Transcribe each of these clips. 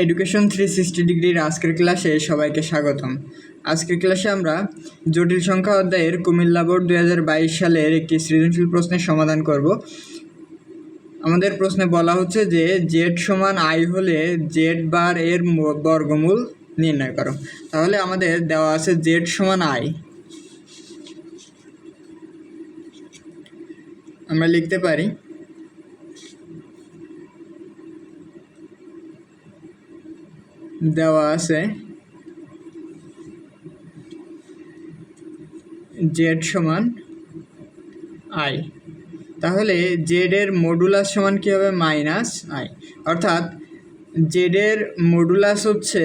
Education three sixty ডিগ্রির আজকের ক্লাসে সবাইকে স্বাগতম। আজকের ক্লাসে আমরা জটিল সংখ্যা অধ্যায়ের কুমিল্লা বোর্ড দুই হাজার বাইশ সালের একটি সৃজনশীল প্রশ্নের সমাধান করব। আমাদের প্রশ্নে বলা হচ্ছে যে জেড সমান আই হলে জেড বার এর বর্গমূল নির্ণয় করো। তাহলে আমাদের দেওয়া আছে জেড সমান আই আমরা লিখতে পারি দেওয়া আছে। জেড সমান আই তাহলে জেডের মডুলাস সমান কী হবে? মাইনাস আই অর্থাৎ জেডের মডুলাস হচ্ছে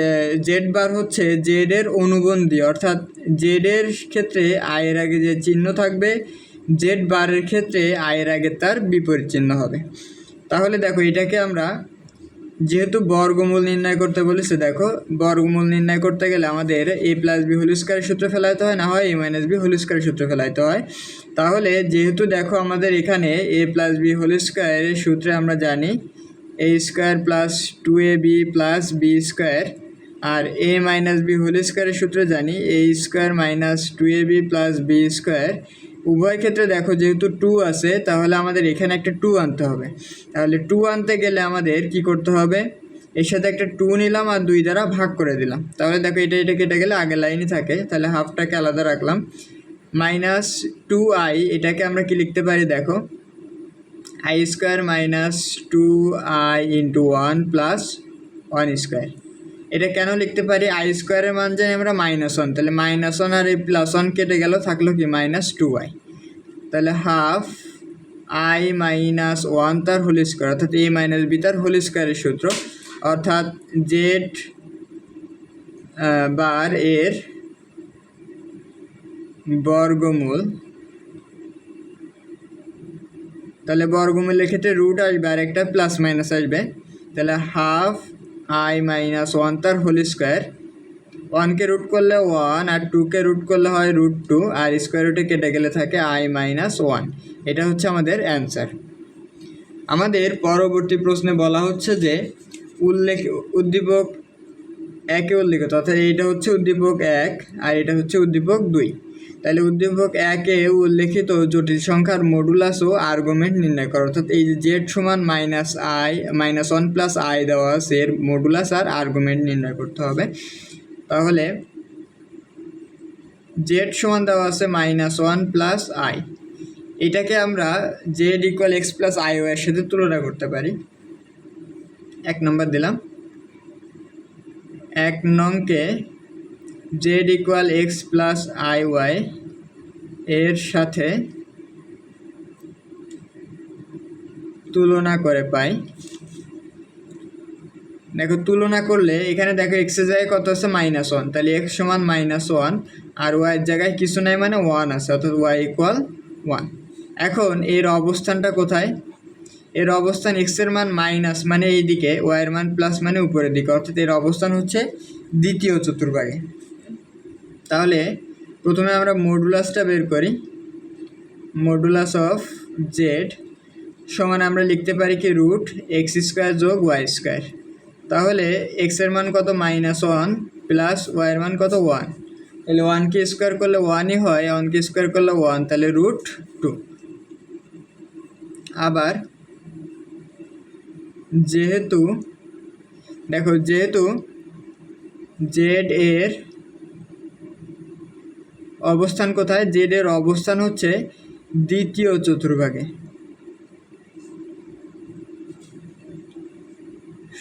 জেড বার হচ্ছে জেডের অনুবন্ধী। অর্থাৎ জেডের ক্ষেত্রে আয়ের আগে যে চিহ্ন থাকবে জেড বারের ক্ষেত্রে আয়ের আগে তার বিপরীত চিহ্ন হবে। তাহলে দেখো এটাকে আমরা যেহেতু বর্গমূল নির্ণয় করতে বলেছে, দেখো, বর্গমূল নির্ণয় করতে গেলে আমাদের এ প্লাস বি হোল স্কোয়ারের সূত্র ফেলাইতে হয়, না হয় এ মাইনাস বি হোল স্কোয়ারের সূত্র ফেলাইতে হয়। তাহলে যেহেতু দেখো আমাদের এখানে এ প্লাস বি হোল স্কোয়ারের সূত্রে আমরা জানি A square plus two A B plus B square R A minus B whole স্কোয়ারের সূত্রে জানি A square minus two A B plus B square উভয় ক্ষেত্রে দেখো যেহেতু টু আছে, তাহলে আমাদের এখানে একটা টু আনতে হবে। তাহলে টু আনতে গেলে আমাদের কি করতে হবে? এর সাথে একটা টু নিলাম আর দুই দ্বারা ভাগ করে দিলাম। তাহলে দেখো এটা এটা কেটে গেলে আগের লাইনই থাকে। তাহলে হাফটাকে আলাদা রাখলাম। মাইনাস টু আই এটাকে আমরা কি লিখতে পারি দেখো? I square minus two I into one plus one square এটা কেন লিখতে পারি? আই স্কোয়ারের মান জানি আমরা মাইনাস ওয়ান তাহলে মাইনাস ওয়ান আর এই প্লাস ওয়ান কেটে গেল, থাকল কি? মাইনাস টু আই তাহলে হাফ আই মাইনাস ওয়ান তার হোল স্কোয়ার অর্থাৎ এ মাইনাস বি তার হোল স্কোয়ারের সূত্র। অর্থাৎ জেড বার এর বর্গমূল। তাহলে বর্গমূলের ক্ষেত্রে রুট আসবে, আর একটা প্লাস মাইনাস আসবে। তাহলে হাফ আই মাইনাস ওয়ান তার হোল স্কোয়ার ওয়ানকে রুট করলে ওয়ান আর টুকে রুট করলে হয় রুট টু আর স্কোয়ার রুটে কেটে গেলে থাকে আই মাইনাস ওয়ান এটা হচ্ছে আমাদের অ্যান্সার আমাদের পরবর্তী প্রশ্নে বলা হচ্ছে যে, উল্লেখ, উদ্দীপক একে উল্লেখিত, অর্থাৎ এইটা হচ্ছে উদ্দীপক এক আর এটা হচ্ছে উদ্দীপক দুই। তাহলে উদ্দীপক একে উল্লেখিত জটিল সংখ্যার মডুলাস ও আর্গুমেন্ট নির্ণয় করো। অর্থাৎ এই যে জেড সমান minus I minus one plus I দেওয়া আছে, এর মডুলাস আর আর্গুমেন্ট নির্ণয় করতে হবে। তাহলে জেড সমান দেওয়া আছে মাইনাস ওয়ান প্লাস আই এটাকে আমরা Z equal X plus I এর সাথে তুলনা করতে পারি। এক নম্বর দিলাম। এক নংকে Z equal X plus I Y এর সাথে তুলনা করে পাই। দেখো, তুলনা করলে এখানে দেখো এক্সের জায়গায় কত আছে? মাইনাস ওয়ান তাহলে এক্স সমান মাইনাস ওয়ান আর ওয়াইয়ের জায়গায় কিছু নাই মানে ওয়ান আছে, অর্থাৎ ওয়াই ইকুয়াল ওয়ান এখন এর অবস্থানটা কোথায়? এর অবস্থান এক্সের মান মাইনাস মানে এই দিকে ওয়াইয়ের মান প্লাস মানে উপরের দিকে, অর্থাৎ এর অবস্থান হচ্ছে দ্বিতীয় চতুর্ভাগে। তাহলে প্রথমে আমরা মডুলাসটা বের করি। মডুলাস অফ জেড সমান আমরা লিখতে পারি কি রুট এক্স স্কোয়ার যোগ ওয়াই স্কোয়ার তাহলে এক্সের মান কত? মাইনাস ওয়ান প্লাস ওয়াইয়ের মান কত? ওয়ান তাহলে ওয়ানকে স্কোয়ার করলে ওয়ানই হয় ওয়ানকে স্কোয়ার করলে ওয়ান তাহলে রুট টু আবার যেহেতু, দেখো যেহেতু জেড এর অবস্থান কোথায়? জেড এর অবস্থান হচ্ছে দ্বিতীয় চতুর্ভাগে।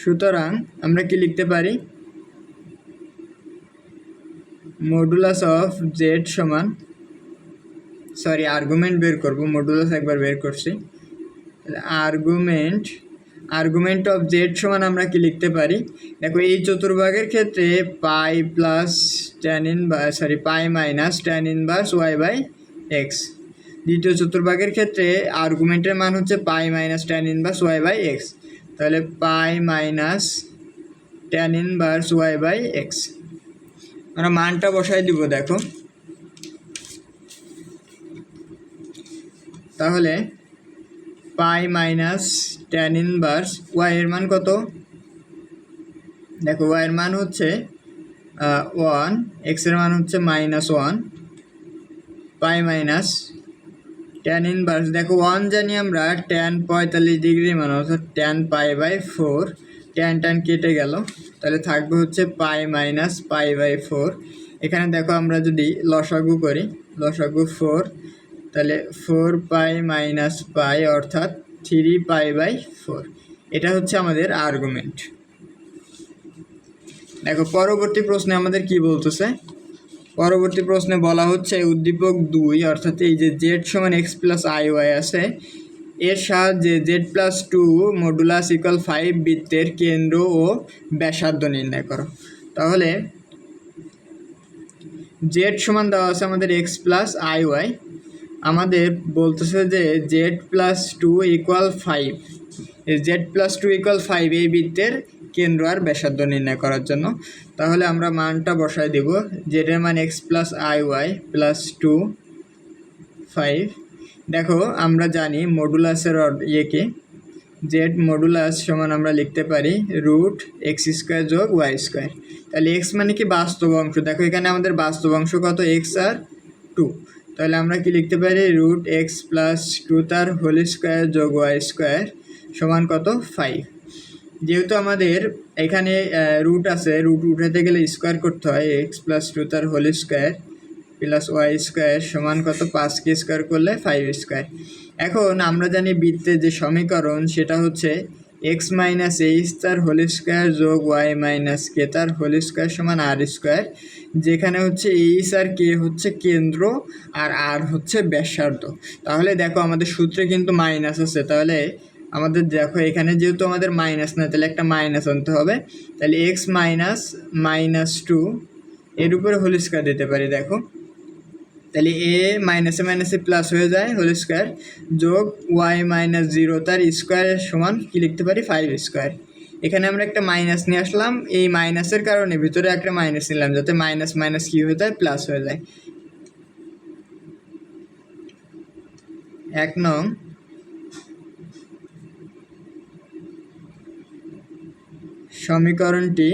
সুতরাং আমরা কি লিখতে পারি? মডুলাস অফ জেড সমান সরি আর্গুমেন্ট বের করব মডুলাস একবার বের করছি। আর্গুমেন্ট আর্গুমেন্ট অফ জেড সমান আমরা কি লিখতে পারি? দেখো, এই চতুর্ভাগের ক্ষেত্রে পাই প্লাস ট্যান ইন বা sorry pi minus tan inverse Y by X দ্বিতীয় চতুর্ভাগের ক্ষেত্রে আর্গুমেন্টের মান হচ্ছে pi minus tan inverse Y by X তাহলে pi minus tan inverse Y by X আমরা মানটা বসাই দিব, দেখো। তাহলে pi minus tan inverse Y এর মান কত? দেখো ওয়াইয়ের মান হচ্ছে ওয়ান এক্সের মান হচ্ছে minus one pi minus tan inverse দেখো ওয়ান জানি আমরা ট্যান পঁয়তাল্লিশ ডিগ্রি মান অর্থাৎ tan pi by four tan tan কেটে গেল। তাহলে থাকবে হচ্ছে pi minus pi by four এখানে দেখো, আমরা যদি লসাগু করি, লসাগু ফোর তাহলে ফোর পাই মাইনাস পাই অর্থাৎ থ্রি পাই বাই ফোর এটা হচ্ছে আমাদের আর্গুমেন্ট দেখো, পরবর্তী প্রশ্নে আমাদের কি বলতেছে? পরবর্তী প্রশ্নে বলা হচ্ছে উদ্দীপক দুই, অর্থাৎ এই যে জেড সমান এক্স প্লাস আই ওয়াই আছে, এর সাহায্যে Z plus two modulus equal five বৃত্তের কেন্দ্র ও ব্যাসার্ধ নির্ণয় করো। তাহলে জেড সমান দেওয়া আছে আমাদের এক্স প্লাস আই ওয়াই আমাদের বলতেছে যে Z plus two equal five Z plus two equal five এই বৃত্তের কেন্দ্র আর ব্যাসার্ধ নির্ণয় করার জন্য। তাহলে আমরা মানটা বসায় দেব। জেডের মান X plus I Y plus two five দেখো, আমরা জানি মডুলাসের ইয়েকে জেড মডুলাস সমান আমরা লিখতে পারি রুট এক্স স্কোয়ার যোগ ওয়াই স্কোয়ার তাহলে এক্স মানে কি বাস্তব অংশ? দেখো, এখানে আমাদের বাস্তব অংশ কত? এক্স আর টু তাহলে আমরা কি লিখতে পারি? রুট এক্স প্লাস টু তার হোল স্কোয়ার যোগ ওয়াই স্কোয়ার সমান কত? ফাইভ যেহেতু আমাদের এখানে রুট আছে রুট উঠাতে গেলে স্কোয়ার করতে হয় এক্স প্লাস টু তার whole square plus Y square সমান কত? পাঁচকে স্কোয়ার করলে ফাইভ স্কোয়ার এখন আমরা জানি বৃত্তের যে সমীকরণ, সেটা হচ্ছে এক্স মাইনাস এইচ তার হোল স্কোয়ার যোগ ওয়াই মাইনাস কে, তার হোল স্কোয়ার সমান আর স্কোয়ার, যেখানে হচ্ছে এইচ আর কে হচ্ছে কেন্দ্র আর আর হচ্ছে ব্যাসার্ধ। তাহলে দেখো আমাদের সূত্রে কিন্তু মাইনাস আছে, তাহলে আমাদের দেখো এখানে যেহেতু আমাদের মাইনাস না তাহলে একটা মাইনাস আনতে হবে। তাহলে এক্স মাইনাস মাইনাস টু এর উপরে হোল স্কোয়ার দিতে পারি, দেখো। তাহলে এ মাইনাসে মাইনাসে প্লাস হয়ে যায় হোল স্কোয়ার যোগ ওয়াই মাইনাস জিরো তার স্কোয়ারের সমান কী লিখতে পারি? ফাইভ স্কোয়ার এখানে আমরা একটা মাইনাস নিয়ে আসলাম। এই মাইনাসের কারণে ভিতরে একটা মাইনাস নিলাম যাতে মাইনাস মাইনাস কী হয়ে যায়? প্লাস হয়ে যায়। এক নং সমীকরণটি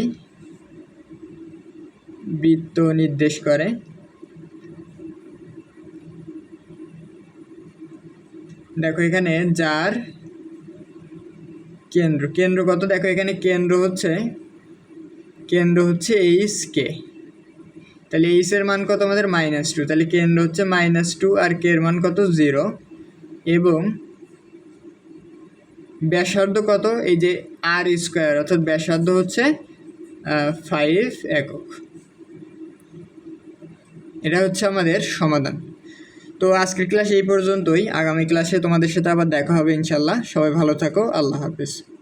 বৃত্ত নির্দেশ করে। দেখো এখানে যার কেন্দ্র কেন্দ্র কত? দেখো এখানে কেন্দ্র হচ্ছে কেন্দ্র হচ্ছে এইচ কে। তাহলে এইচের মান কত? আমাদের মাইনাস টু তাহলে কেন্দ্র হচ্ছে মাইনাস টু আর কে এর মান কত? জিরো এবং ব্যাসার্ধ কত? এই যে আর স্কোয়ার অর্থাৎ ব্যাসার্ধ হচ্ছে ফাইভ একক। এটা হচ্ছে আমাদের সমাধান। তো আজকের ক্লাস এই পর্যন্তই। আগামী ক্লাসে তোমাদের সাথে আবার দেখা হবে ইনশাল্লাহ সবাই ভালো থাকো। আল্লাহ হাফিজ।